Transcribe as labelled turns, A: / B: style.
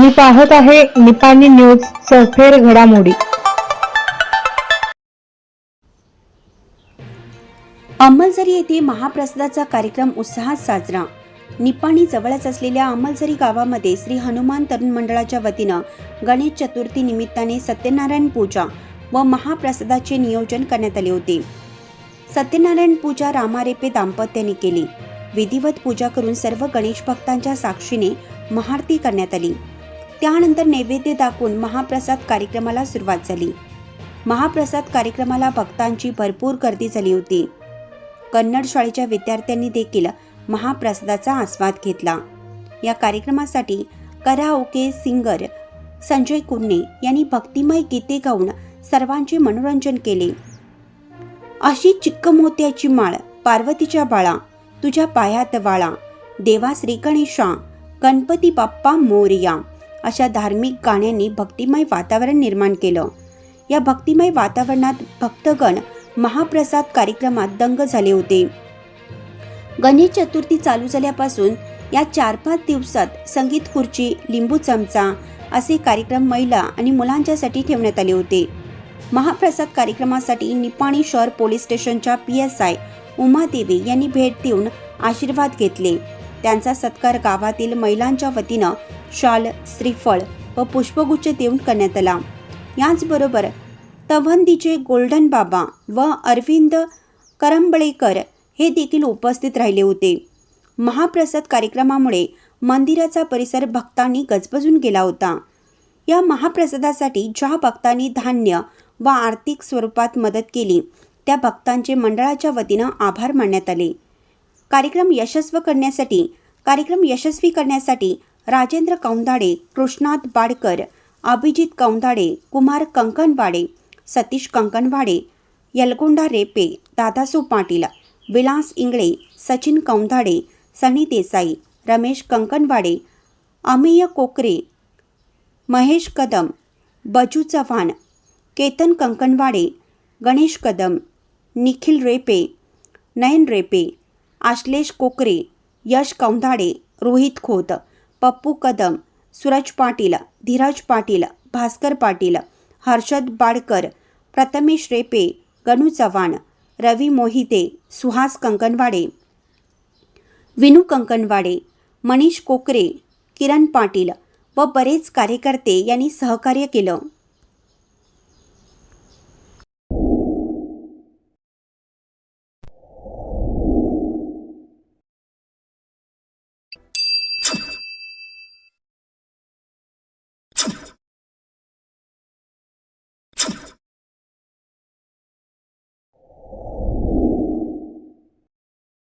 A: तुम्ही पाहत आहे निपाणी न्यूज सफेर घडामोडी.
B: अंमलझरी येथे महाप्रसादाचा कार्यक्रम उत्साहात साजरा. निपाणी जवळच असलेल्या अंमलझरी गावामध्ये श्री हनुमान तरुण मंडळाच्या वतीनं गणेश चतुर्थी निमित्ताने सत्यनारायण पूजा व महाप्रसादाचे नियोजन करण्यात आले होते. सत्यनारायण पूजा रामारेपे दाम्पत्याने केली. विधिवत पूजा करून सर्व गणेश भक्तांच्या साक्षीने महाआरती करण्यात आली. त्यानंतर नैवेद्य दाखवून महाप्रसाद कार्यक्रमाला सुरुवात झाली. महाप्रसाद कार्यक्रमाला भक्तांची भरपूर गर्दी झाली होती. कन्नड शाळेच्या विद्यार्थ्यांनी देखील महाप्रसादाचा आस्वाद घेतला. या कार्यक्रमासाठी कराओके सिंगर संजय कुर्णे यांनी भक्तिमय गीते गाऊन सर्वांचे मनोरंजन केले. अशी चिक्क मोत्याची माळ पार्वतीच्या बाळा तुझ्या पायात वाळा देवा श्री गणेशा गणपती बाप्पा मोरया अशा धार्मिक गाण्यांनी भक्तिमय वातावरण निर्माण केलं. या भक्तिमय वातावरणात भक्तगण महाप्रसाद कार्यक्रमात दंग झाले होते. गणेश चतुर्थी चालू झाल्यापासून या चार पाच दिवसात संगीत खुर्ची लिंबू चमचा असे कार्यक्रम महिला आणि मुलांच्यासाठी ठेवण्यात आले होते. महाप्रसाद कार्यक्रमासाठी निपाणी शहर पोलीस स्टेशनच्या पी एस आय उमादेवी यांनी भेट देऊन आशीर्वाद घेतले. त्यांचा सत्कार गावातील महिलांच्या वतीनं शाल श्रीफळ व पुष्पगुच्छ देऊन करण्यात आला. याचबरोबर तवंदीचे गोल्डन बाबा व अरविंद करंबळेकर हे देखील उपस्थित राहिले होते. महाप्रसाद कार्यक्रमामुळे मंदिराचा परिसर भक्तांनी गजबजून गेला होता. या महाप्रसादासाठी ज्या भक्तांनी धान्य व आर्थिक स्वरूपात मदत केली त्या भक्तांचे मंडळाच्या वतीनं आभार मानण्यात आले. कार्यक्रम यशस्व करण्यासाठी कार्यक्रम यशस्वी करण्यासाठी राजेंद्र कौंदाडे कृष्णात बाडकर अभिजित कौंदाडे कुमार कंकणवाडे सतीश कंकणवाडे यलगोंडा रेपे दादासू पाटील विलास इंगळे सचिन कौंधाडे सनी देसाई रमेश कंकणवाडे अमेय कोकरे महेश कदम बजू चव्हाण केतन कंकणवाडे गणेश कदम निखिल रेपे नयन रेपे आश्लेष कोकरे यश कौंधाडे रोहित खोत पप्पू कदम सूरज पाटील धीरज पाटील भास्कर पाटील हर्षद बाडकर प्रथमेश रेपे गणू चव्हाण रवी मोहिते सुहास कंकणवाडे विनू कंकणवाडे मनीष कोकरे किरण पाटील व बरेच कार्यकर्ते यांनी सहकार्य केलं. you